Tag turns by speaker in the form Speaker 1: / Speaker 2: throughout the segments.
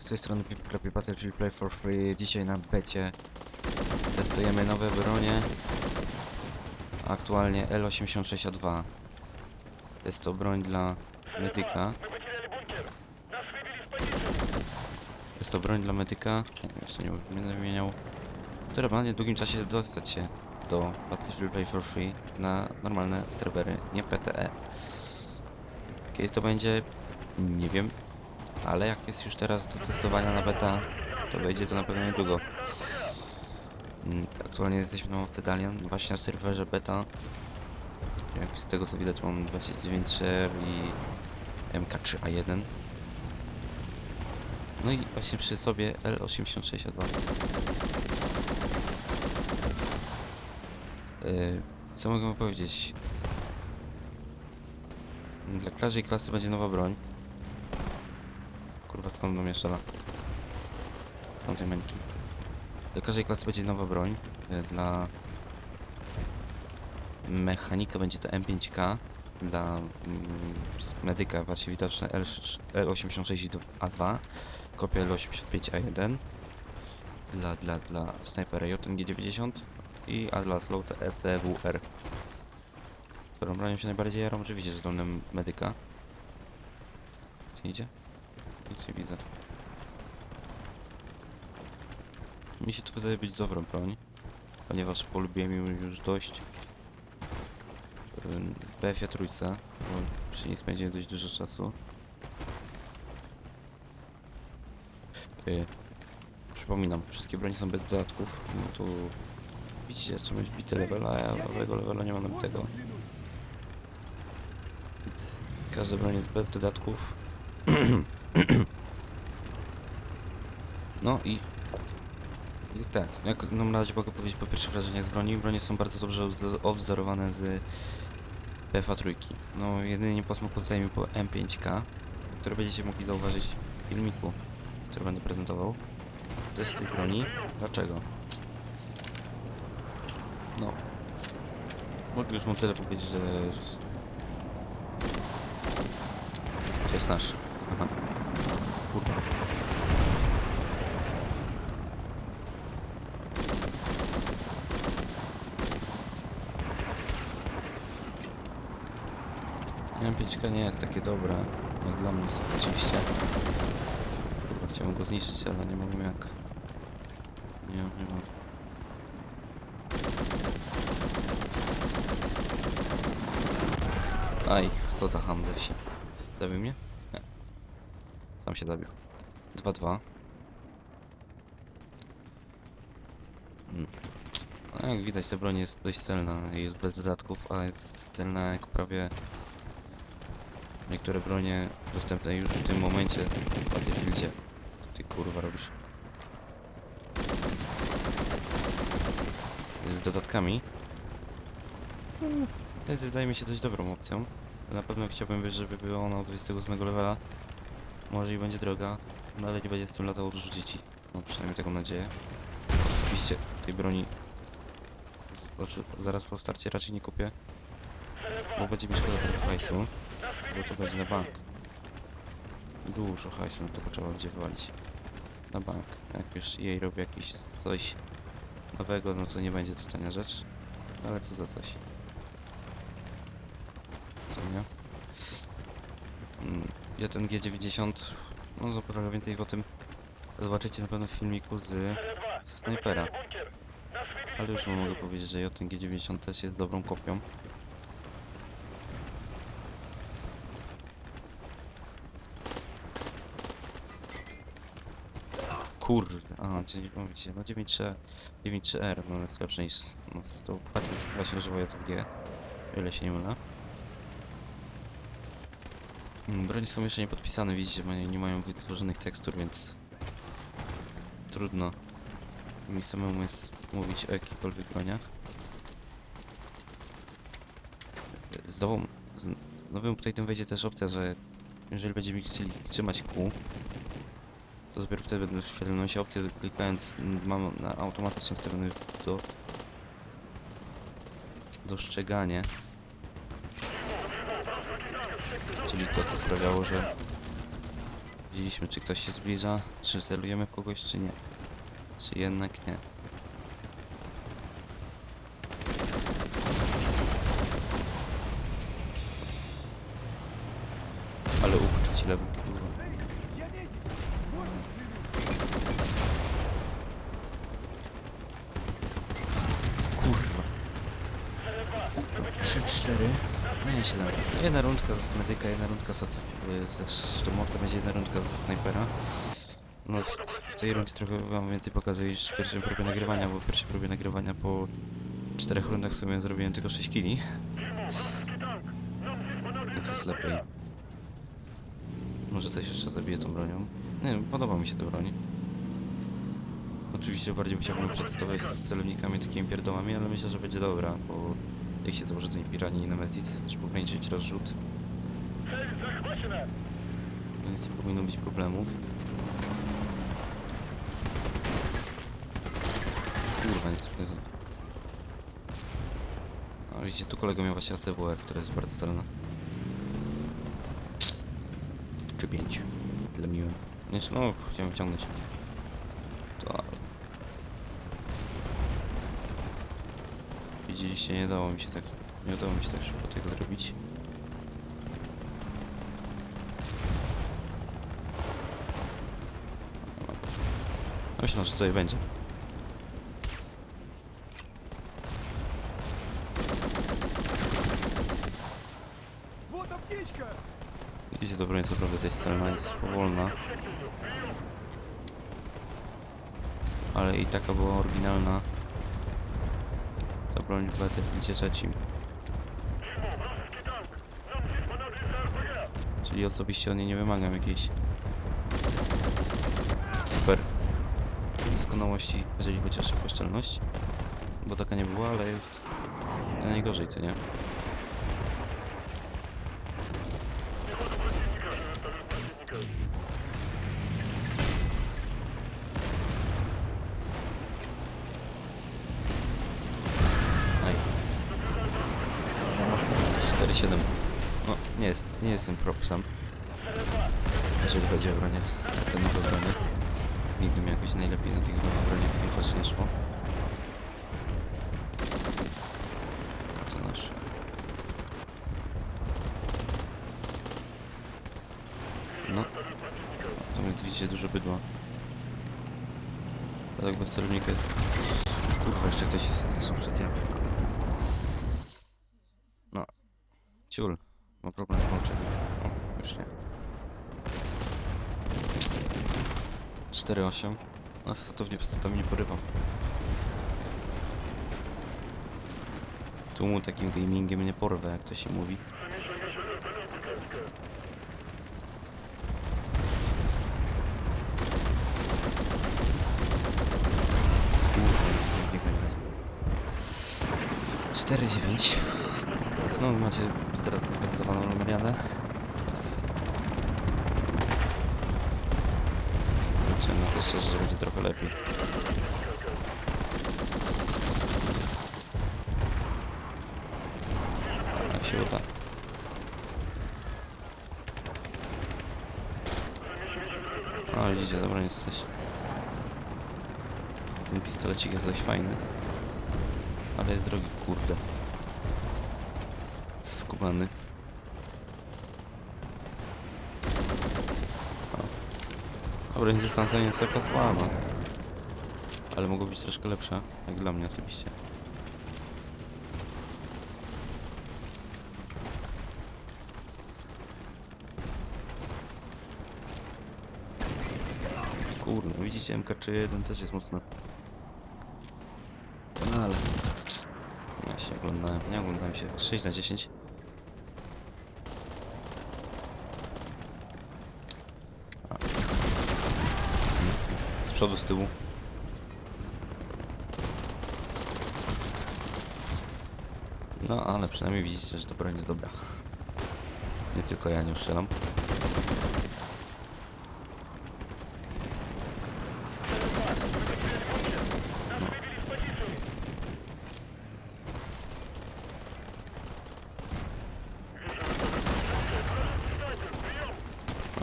Speaker 1: Z tej strony Pipkrapie Battlefield Play for Free. Dzisiaj na becie testujemy nowe bronie. Aktualnie L86A2. Jest to broń dla medyka. Jest to broń dla medyka, jeszcze nie będę wymieniał, która ma w niedługim czasie dostać się do Battlefield Play for Free na normalne serwery, nie PTE. Kiedy to będzie, nie wiem, ale jak jest już teraz do testowania na beta, to wejdzie to na pewno niedługo. Mm, Aktualnie jesteśmy na Cedalian, właśnie na serwerze beta. Jak z tego co widać mam 29 share i MK3A1. No i właśnie przy sobie L8062. Yy, co mogę powiedzieć? Dla każdej klasy będzie nowa broń. Kurwa, skąd do mnie strzela? Z tamtej mańki. Dla każdej klasy będzie nowa broń. E, Dla mechanika będzie to M5K. Dla mm, medyka właśnie widoczne L6 L86A2. Kopia L85A1. Dla, dla, dla snajpera JNG90 i a dla slota ECWR. Którą bronią się najbardziej jaram oczywiście z dolnym medyka. Co idzie? Nic nie widzę. Mi się to wydaje być dobrą broń, ponieważ polubiłem ją już dość BF-ie trójce, bo przy niej spędziłem dość dużo czasu. Yy, przypominam, wszystkie broni są bez dodatków, no tu widzicie, trzeba mieć bity level, a ja nowego levela nie mam nabitego. Więc każda broń jest bez dodatków. No i jest tak, jak na razie mogę powiedzieć po pierwsze wrażenie z broni. Bronie są bardzo dobrze odwzorowane z PFA trójki. No jedynie posmak pozostaje mi po M5K, które będziecie mogli zauważyć w filmiku, który będę prezentował. To jest z tej broni. Dlaczego? No. Mogę już mu tyle powiedzieć, że... To jest nasz. Aha. Kurwa. M5 nie jest takie dobre, jak dla mnie jest oczywiście. Kurwa, chciałem go zniszczyć, ale nie mam jak. Nie, nie mam. Aj, co za ham ze wsi. Zabił mnie? Sam się zabił. 2-2. Mm. No, jak widać, ta broń jest dość celna. Jest bez dodatków, a jest celna jak prawie niektóre bronie dostępne już w tym momencie w Battlefieldzie. Co ty kurwa robisz? Z dodatkami. Mm, Więc wydaje mi się dość dobrą opcją. Na pewno chciałbym, żeby była ona od 28 levela. Może i będzie droga, no ale nie będzie z tym latał dużo dzieci. No przynajmniej taką nadzieję. Oczywiście tej broni zaraz po starcie raczej nie kupię. Bo będzie mi szkoda trochę hajsu. Bo to będzie na bank. Dużo hajsu, no to trzeba będzie wywalić. Na bank. Jak już jej robi jakieś coś nowego, no to nie będzie to tania rzecz. Ale co za coś. Co nie? Mm, Ja ten G90, no to trochę więcej o tym zobaczycie na pewno w filmiku z snajpera. Ale już mogę powiedzieć, że ja ten G90 też jest dobrą kopią. Kurde, a, czyli mówicie, no 9.3, 9.3R, no jest lepsze niż, no to facet właśnie używa JTG, o ile się nie mylę. Mm, Broni są jeszcze nie podpisane, widzicie, bo nie, mają wytworzonych tekstur, więc trudno mi samemu jest mówić o jakichkolwiek broniach. Z nową, z nowym update'em wejdzie też opcja, że jeżeli będziemy chcieli trzymać kół, to dopiero wtedy będą świadomość się opcje, klikając mam na automatycznie ustawiony do dostrzeganie. Czyli to, co sprawiało, że Widzieliśmy, czy ktoś się zbliża, czy celujemy w kogoś, czy nie. Czy jednak nie. Ale ukurczę ci lewą kurwa. Kurwa. 3, 4. Nieźle. Jedna rundka z medyka, jedna rundka z, ze szturmowca, będzie jedna rundka ze snajpera. No w, w tej rundzie trochę wam więcej pokazuję niż w pierwszej próbie nagrywania, bo w pierwszej próbie nagrywania po czterech rundach w sumie zrobiłem tylko 6 kili. Więc jest lepiej. Może coś jeszcze zabiję tą bronią. Nie wiem, podoba mi się ta broń. Oczywiście bardziej chciałbym przetestować z celownikami takimi pierdołami, ale myślę, że będzie dobra, bo jak się założy do niej pirani i Nemesis, żeby ograniczyć rozrzut, więc nie powinno być problemów. Kurwa, nie trudno z... A widzicie, tu kolega miał właśnie ACWR, która jest bardzo celna. Czy 5. Tyle miłem. Nie, no, chciałem ciągnąć. To... ale- Widzieliście, nie dało mi się tak, nie udało mi się tak szybko tego zrobić. No myślę, że tutaj będzie. Widzicie, to broń co prawda tej strona jest powolna. Ale i taka była oryginalna. Broń w Battlefieldzie trzecim. Czyli osobiście od niej nie wymagam jakiejś super doskonałości, jeżeli chodzi o szybkoszczelność. Bo taka nie była, ale jest najgorzej, co nie? Aj. 4-7. No, nie jest, nie jestem propsem. Jeżeli chodzi o bronię, te nowe bronie. Nigdy mi jakoś najlepiej na tych nowych broniach nie choć nie szło. To nasz. No. Natomiast widzicie dużo bydła. A tak bez celownika jest... Kurwa, jeszcze ktoś jest są przed jam. No. Ciul. Ma problem z połączeniem. O, już nie. 4-8. No, statownie statami nie porywam. Tu mu takim gamingiem nie porwę, jak to się mówi. Pięknie grać. 4-9. No, macie teraz zdecydowaną numeriadę. Liczę na to szczerze, że będzie trochę lepiej. Jak się uda. O, widzicie, dobra, jesteś. Ten pistolecik jest dość fajny. Ale jest drogi, kurde. Skubany. O. Dobra, dystansa nie jest taka słaba. Ale mogło być troszkę lepsza, jak dla mnie osobiście. Kurde, widzicie, MK3-1 też jest mocno. No ale... Ja się oglądałem, nie oglądałem się. 6 na 10. A. Z przodu, z tyłu. No, ale przynajmniej widzicie, że to broń jest dobra. Nie tylko ja nie strzelam.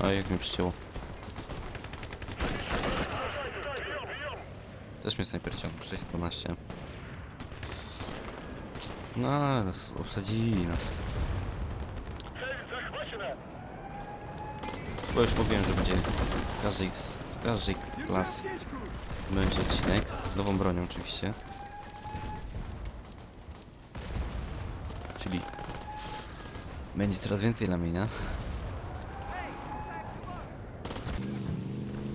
Speaker 1: A jak mi. Też mnie snajper ciągnął 612. No, ale nas obsadzili nas. Bo już mówiłem, że będzie z każdej, z każdej klasy będzie odcinek. Z nową bronią oczywiście. Czyli będzie coraz więcej lamienia.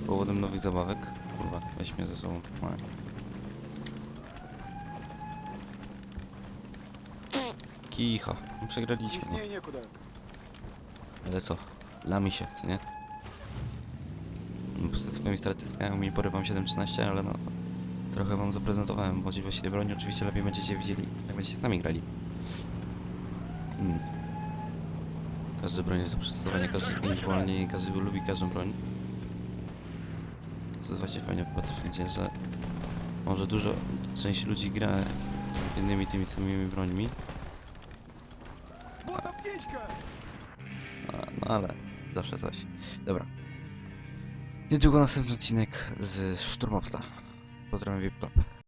Speaker 1: Powodem nowych zabawek. Weźmy ze sobą płanie. Kicha, no przegraliśmy.
Speaker 2: Nie.
Speaker 1: Ale co? Lami się, co nie? No, Przed swoimi statystykami porywam 7-13, ale no... Trochę wam zaprezentowałem możliwości broni, oczywiście lepiej będziecie widzieli, jak będziecie sami grali. Hmm. Każdy broń jest do przystosowania, każdy indywidualnie, każdy lubi każdą broń. To jest właśnie fajnie w Battlefieldzie, że może dużo, część ludzi gra jednymi tymi samymi brońmi. A, no, no ale zawsze coś. Dobra. Niedługo następny odcinek z Szturmowca. Pozdrawiam VIP Club.